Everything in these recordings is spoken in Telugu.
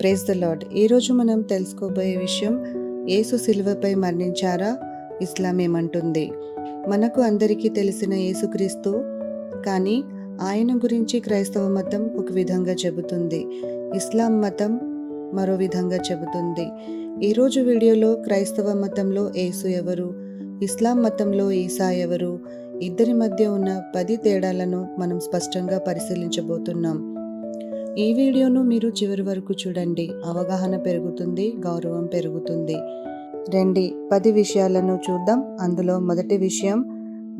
ప్రేజ్ ద లాడ్ ఈరోజు మనం తెలుసుకోబోయే విషయం యేసు శిలువపై మరణించారా? ఇస్లాం ఏమంటుంది? మనకు అందరికీ తెలిసిన యేసుక్రీస్తు కానీ ఆయన గురించి క్రైస్తవ మతం ఒక విధంగా చెబుతుంది. ఇస్లాం మతం మరో విధంగా చెబుతుంది. ఈరోజు వీడియోలో క్రైస్తవ మతంలో యేసు ఎవరు ఇస్లాం మతంలో ఈసా ఎవరు ఇద్దరి మధ్య ఉన్న పది తేడాలను మనం స్పష్టంగా పరిశీలించబోతున్నాం. ఈ వీడియోను మీరు చివరి వరకు చూడండి. అవగాహన పెరుగుతుంది గౌరవం పెరుగుతుంది. రండి పది విషయాలను చూద్దాం. అందులో మొదటి విషయం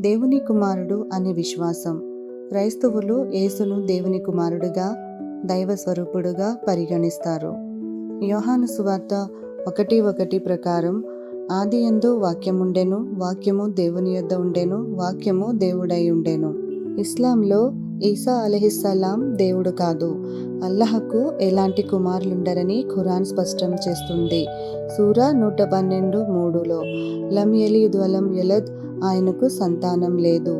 దేవుని కుమారుడు అనే విశ్వాసం. క్రైస్తవులు యేసును దేవుని కుమారుడుగా దైవ స్వరూపుడుగా పరిగణిస్తారు. యోహాను సువార్త ఒకటి ఒకటి ప్రకారం ఆది ఎందు వాక్యముండెను వాక్యము దేవుని యొద్ద ఉండెను వాక్యము దేవుడై ఉండెను. ఇస్లాంలో ఈసా అలహిస్సలాం దేవుడు కాదు. అల్లహకు ఎలాంటి కుమారులుండరని ఖురాన్ స్పష్టం చేస్తుంది. సూరా నూట పన్నెండు మూడులో లం ఎలియుద్ వలం ఎలద్ ఆయనకు సంతానం లేదు.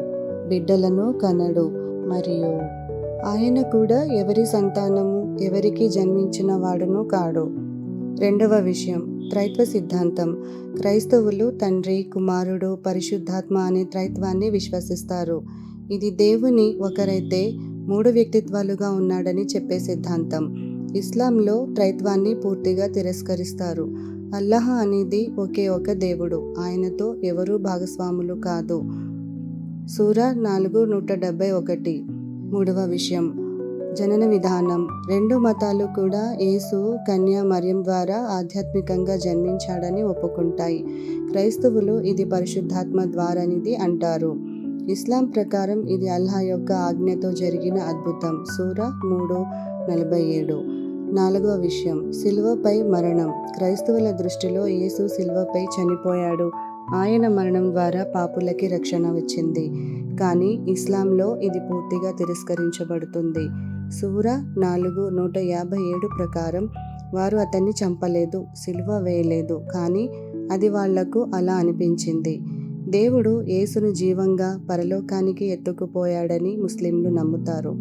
బిడ్డలను కనడు. మరియు ఆయన కూడా ఎవరి సంతానము ఎవరికి జన్మించిన వాడును కాడు. రెండవ విషయం త్రైత్వ సిద్ధాంతం. క్రైస్తవులు తండ్రి కుమారుడు పరిశుద్ధాత్మ అనే త్రైత్వాన్ని విశ్వసిస్తారు. ఇది దేవుని ఒకరైతే మూడు వ్యక్తిత్వాలుగా ఉన్నాడని చెప్పే సిద్ధాంతం. ఇస్లాంలో త్రైత్వాన్ని పూర్తిగా తిరస్కరిస్తారు. అల్లాహ్ అనేది ఒకే ఒక దేవుడు. ఆయనతో ఎవరూ భాగస్వాములు కాదు. సూర నాలుగు నూట డెబ్బై ఒకటి. మూడవ విషయం. జనన విధానం. రెండు మతాలు కూడా యేసు కన్యా మరియం ద్వారా ఆధ్యాత్మికంగా జన్మించాడని ఒప్పుకుంటాయి. క్రైస్తవులు ఇది పరిశుద్ధాత్మ ద్వారనిది అంటారు. ఇస్లాం ప్రకారం ఇది అల్లా యొక్క ఆజ్ఞతో జరిగిన అద్భుతం. సూర మూడు నలభై ఏడు. నాలుగవ విషయం. సిల్వపై మరణం. క్రైస్తవుల దృష్టిలో యేసు సిల్వపై చనిపోయాడు. ఆయన మరణం ద్వారా పాపులకి రక్షణ వచ్చింది. కానీ ఇస్లాంలో ఇది పూర్తిగా తిరస్కరించబడుతుంది. సూర నాలుగు నూట యాభై ఏడు ప్రకారం వారు అతన్ని చంపలేదు సిల్వ వేయలేదు. కానీ అది వాళ్ళకు అలా అనిపించింది. దేవుడు యేసును జీవంగా పరలోకానికి ఎత్తుకుపోయాడని ముస్లింలు నమ్ముతారు.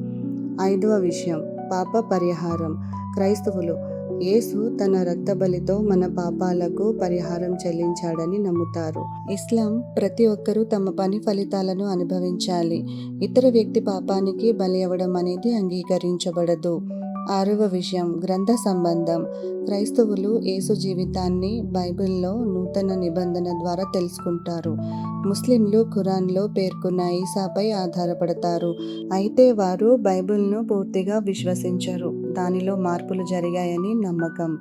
ఐదవ విషయం పాప పరిహారం. క్రైస్తవులు యేసు తన రక్తబలితో మన పాపాలకు పరిహారం చెల్లించాడని నమ్ముతారు. ఇస్లాం ప్రతి ఒక్కరూ తమ పని ఫలితాలను అనుభవించాలి. ఇతర వ్యక్తి పాపానికి బలి అవ్వడం అనేది అంగీకరించబడదు. ఆరవ విషయం. గ్రంథ సంబంధం. క్రైస్తవులు యేసు జీవితాన్ని బైబిల్లో నూతన నిబంధన ద్వారా తెలుసుకుంటారు. ముస్లింలు ఖురాన్లో పేర్కొన్న ఈసాపై ఆధారపడతారు. అయితే వారు బైబిల్ను పూర్తిగా విశ్వసించరు. దానిలో మార్పులు జరిగాయని నమ్మకం.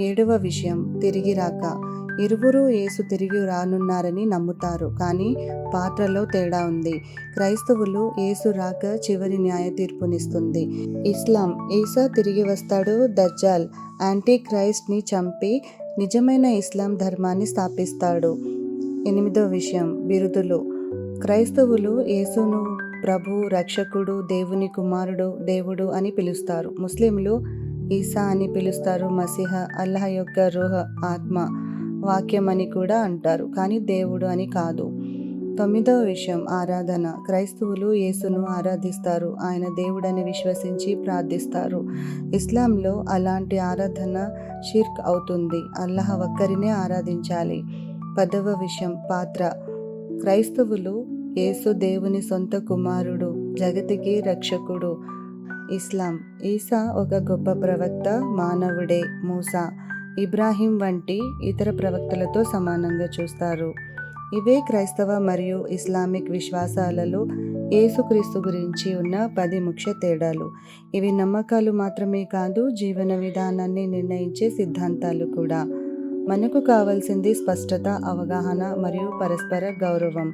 ఏడవ విషయం. తిరిగి రాక. ఇరువురు యేసు తిరిగి రానున్నారని నమ్ముతారు. కానీ పాత్రలో తేడా ఉంది. క్రైస్తవులు యేసు రాక చివరి న్యాయ తీర్పునిస్తుంది ఇస్లాం ఈసా తిరిగి వస్తాడు దర్జాల్ యాంటీ క్రైస్ట్ని చంపి నిజమైన ఇస్లాం ధర్మాన్ని స్థాపిస్తాడు. ఎనిమిదో విషయం బిరుదులు. క్రైస్తవులు యేసును ప్రభు రక్షకుడు దేవుని కుమారుడు దేవుడు అని పిలుస్తారు. ముస్లింలు ఈసా అని పిలుస్తారు. మసిహ అల్లాహ్ యొక్క రుహ ఆత్మ. వాక్యం అని కూడా అంటారు. కానీ దేవుడు అని కాదు. తొమ్మిదవ విషయం ఆరాధన. క్రైస్తవులు యేసును ఆరాధిస్తారు. ఆయన దేవుడని విశ్వసించి ప్రార్థిస్తారు. ఇస్లాంలో అలాంటి ఆరాధన షిర్క్ అవుతుంది. అల్లహ ఒక్కరినే ఆరాధించాలి. పదవ విషయం పాత్ర. క్రైస్తవులు యేసు దేవుని సొంత కుమారుడు జగతికి రక్షకుడు. ఇస్లాం. ఈసా ఒక గొప్ప ప్రవక్త మానవుడే. మూసా. ఇబ్రాహీం వంటి ఇతర ప్రవక్తలతో సమానంగా చూస్తారు. ఇవే క్రైస్తవ మరియు ఇస్లామిక్ విశ్వాసాలలో ఏసుక్రీస్తు గురించి ఉన్న పది ముఖ్య తేడాలు. ఇవి నమ్మకాలు మాత్రమే కాదు జీవన విధానాన్ని నిర్ణయించే సిద్ధాంతాలు కూడా. మనకు కావాల్సింది స్పష్టత అవగాహన మరియు పరస్పర గౌరవం.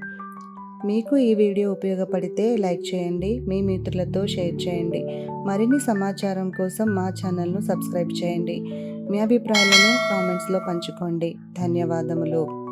మీకు ఈ వీడియో ఉపయోగపడితే లైక్ చేయండి మీ మిత్రులతో షేర్ చేయండి. మరిన్ని సమాచారం కోసం మా ఛానల్ను సబ్స్క్రైబ్ చేయండి. మీ అభిప్రాయాలను కామెంట్స్లో పంచుకోండి. ధన్యవాదములు.